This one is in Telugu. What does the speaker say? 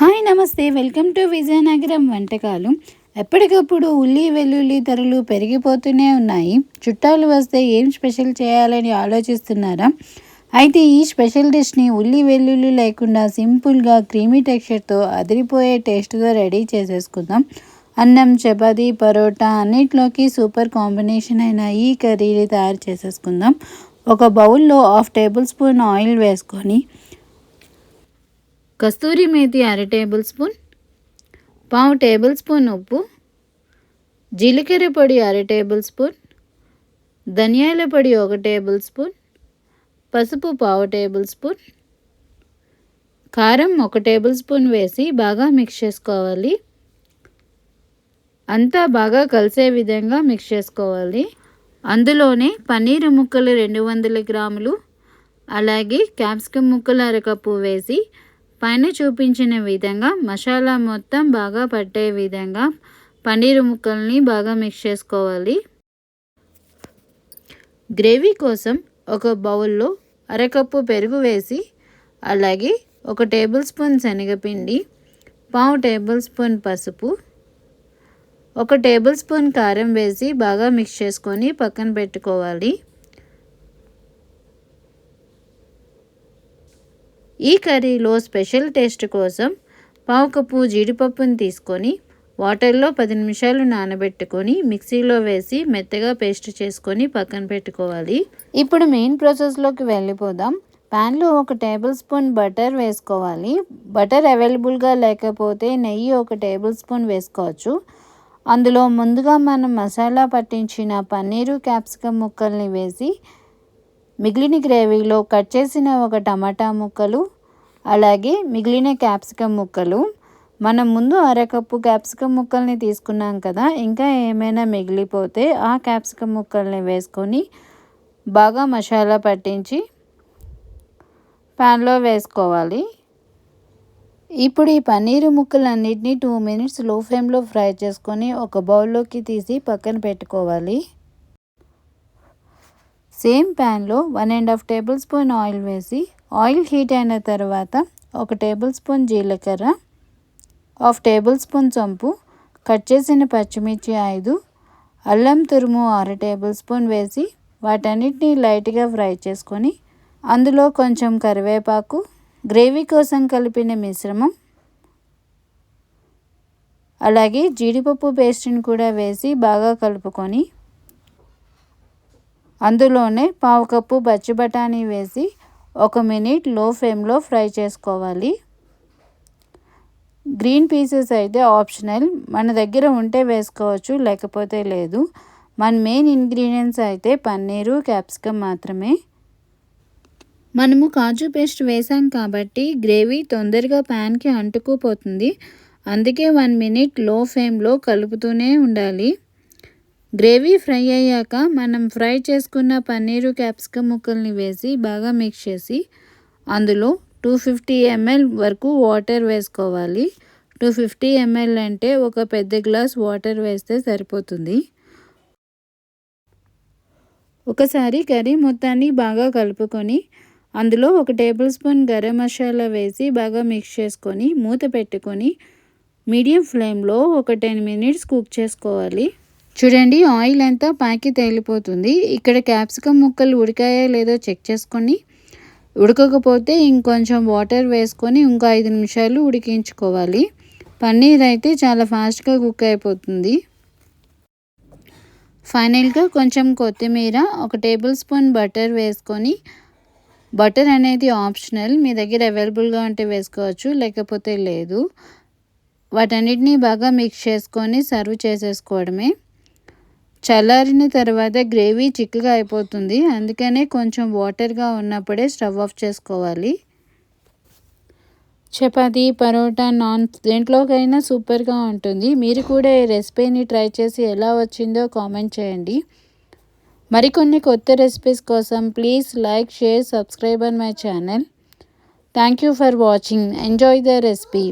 హాయ్ నమస్తే. వెల్కమ్ టు విజయనగరం వంటకాలు. ఎప్పటికప్పుడు ఉల్లి వెల్లుల్లి ధరలు పెరిగిపోతూనే ఉన్నాయి. చుట్టాలు వస్తే ఏం స్పెషల్ చేయాలని ఆలోచిస్తున్నారా? అయితే ఈ స్పెషల్ డిష్ని ఉల్లి వెల్లుల్లి లేకుండా సింపుల్గా క్రీమీ టెక్స్చర్తో అదిరిపోయే టేస్ట్తో రెడీ చేసేసుకుందాం. అన్నం చపాతి పరోటా అన్నిట్లోకి సూపర్ కాంబినేషన్ అయిన ఈ కర్రీని తయారు చేసేసుకుందాం. ఒక బౌల్లో హాఫ్ టేబుల్ స్పూన్ ఆయిల్ వేసుకొని కస్తూరి మేతి అర టేబుల్ స్పూన్ పావు టేబుల్ స్పూన్ ఉప్పు జీలకర్ర పొడి అర టేబుల్ స్పూన్ ధనియాల పొడి ఒక టేబుల్ స్పూన్ పసుపు పావు టేబుల్ స్పూన్ కారం ఒక టేబుల్ స్పూన్ వేసి బాగా మిక్స్ చేసుకోవాలి. అంతా బాగా కలిసే విధంగా మిక్స్ చేసుకోవాలి. అందులోనే పన్నీరు ముక్కలు రెండు వందల గ్రాములు అలాగే క్యాప్సికమ్ ముక్కలు అరకప్పు వేసి పైన చూపించిన విధంగా మసాలా మొత్తం బాగా పట్టే విధంగా పన్నీరు ముక్కల్ని బాగా మిక్స్ చేసుకోవాలి. గ్రేవీ కోసం ఒక బౌల్లో అరకప్పు పెరుగు వేసి అలాగే ఒక టేబుల్ స్పూన్ శనగపిండి పావు టేబుల్ స్పూన్ పసుపు ఒక టేబుల్ స్పూన్ కారం వేసి బాగా మిక్స్ చేసుకొని పక్కన పెట్టుకోవాలి. ఈ కర్రీలో స్పెషల్ టేస్ట్ కోసం పావు కప్పు జీడిపప్పుని తీసుకొని వాటర్లో పది నిమిషాలు నానబెట్టుకొని మిక్సీలో వేసి మెత్తగా పేస్ట్ చేసుకొని పక్కన పెట్టుకోవాలి. ఇప్పుడు మెయిన్ ప్రాసెస్లోకి వెళ్ళిపోదాం. ప్యాన్లో ఒక టేబుల్ స్పూన్ బటర్ వేసుకోవాలి. బటర్ అవైలబుల్గా లేకపోతే నెయ్యి ఒక టేబుల్ స్పూన్ వేసుకోవచ్చు. అందులో ముందుగా మనం మసాలా పట్టించిన పన్నీరు క్యాప్సికమ్ ముక్కల్ని వేసి మిగిలిన గ్రేవీలో కట్ చేసిన ఒక టమాటా ముక్కలు అలాగే మిగిలిన క్యాప్సికమ్ ముక్కలు. మనం ముందు అరకప్పు క్యాప్సికమ్ ముక్కల్ని తీసుకున్నాం కదా ఇంకా ఏమైనా మిగిలిపోతే ఆ క్యాప్సికమ్ ముక్కల్ని వేసుకొని బాగా మసాలా పట్టించి ప్యాన్లో వేసుకోవాలి. ఇప్పుడు ఈ పన్నీరు ముక్కలన్నింటినీ టూ మినిట్స్లో ఫ్లేమ్లో ఫ్రై చేసుకొని ఒక బౌల్లోకి తీసి పక్కన పెట్టుకోవాలి. సేమ్ ప్యాన్లో one and half tablespoon oil వేసి ఆయిల్ హీట్ అయిన తర్వాత ఒక టేబుల్ స్పూన్ జీలకర్ర హాఫ్ టేబుల్ స్పూన్ చంపు కట్ చేసిన పచ్చిమిర్చి ఐదు అల్లం తురుము అర టేబుల్ స్పూన్ వేసి వాటన్నిటిని లైట్గా ఫ్రై చేసుకొని అందులో కొంచెం కరివేపాకు గ్రేవీ కోసం కలిపిన మిశ్రమం అలాగే జీడిపప్పు పేస్ట్ని కూడా వేసి బాగా కలుపుకొని అందులోనే పావు కప్పు పచ్చి బఠానీ వేసి ఒక మినిట్లో ఫ్లేమ్లో ఫ్రై చేసుకోవాలి. గ్రీన్ పీసెస్ అయితే ఆప్షనల్. మన దగ్గర ఉంటే వేసుకోవచ్చు లేకపోతే లేదు. మన మెయిన్ ఇంగ్రీడియంట్స్ అయితే పన్నీరు క్యాప్సికమ్ మాత్రమే. మనము కాజు పేస్ట్ వేసాం కాబట్టి గ్రేవీ తొందరగా ప్యాన్కి అంటుకుపోతుంది. అందుకే వన్ మినిట్లో ఫ్లేమ్లో కలుపుతూనే ఉండాలి. గ్రేవీ ఫ్రై అయ్యాక మనం ఫ్రై చేసుకున్న పన్నీరు క్యాప్సికమ్ ముక్కల్ని వేసి బాగా మిక్స్ చేసి అందులో టూ ఫిఫ్టీ ఎంఎల్ వరకు వాటర్ వేసుకోవాలి. టూ ఫిఫ్టీ ఎంఎల్ అంటే ఒక పెద్ద గ్లాస్ వాటర్ వేస్తే సరిపోతుంది. ఒకసారి కర్రీ మొత్తాన్ని బాగా కలుపుకొని అందులో ఒక టేబుల్ స్పూన్ గరం మసాలా వేసి బాగా మిక్స్ చేసుకొని మూత పెట్టుకొని మీడియం ఫ్లేమ్లో ఒక టెన్ మినిట్స్ కుక్ చేసుకోవాలి. చూడండి ఆయిల్ అంతా పాకి తేలిపోతుంది ఇక్కడ క్యాప్సికమ్ ముక్కలు ఉడికాయో లేదో చెక్ చేసుకొని ఉడకకపోతే ఇంకొంచెం వాటర్ వేసుకొని ఇంకో ఐదు నిమిషాలు ఉడికించుకోవాలి. పన్నీర్ అయితే చాలా ఫాస్ట్గా కుక్ అయిపోతుంది. ఫైనల్గా కొంచెం కొత్తిమీర ఒక టేబుల్ స్పూన్ బటర్ వేసుకొని బటర్ అనేది ఆప్షనల్ మీ దగ్గర అవైలబుల్గా ఉంటే వేసుకోవచ్చు లేకపోతే లేదు. వాటన్నిటిని బాగా మిక్స్ చేసుకొని సర్వ్ చేసేసుకోవడమే. చల్లారిన తర్వాత గ్రేవీ చిక్కగా అయిపోతుంది. అందుకనే కొంచెం వాటర్గా ఉన్నప్పుడే స్టవ్ ఆఫ్ చేసుకోవాలి. చపాతీ పరోటా నాన్ దేంట్లోకైనా సూపర్గా ఉంటుంది. మీరు కూడా ఈ రెసిపీని ట్రై చేసి ఎలా వచ్చిందో కామెంట్ చేయండి. మరికొన్ని కొత్త రెసిపీస్ కోసం please like share subscribe on my channel. Thank you for watching. Enjoy the recipe.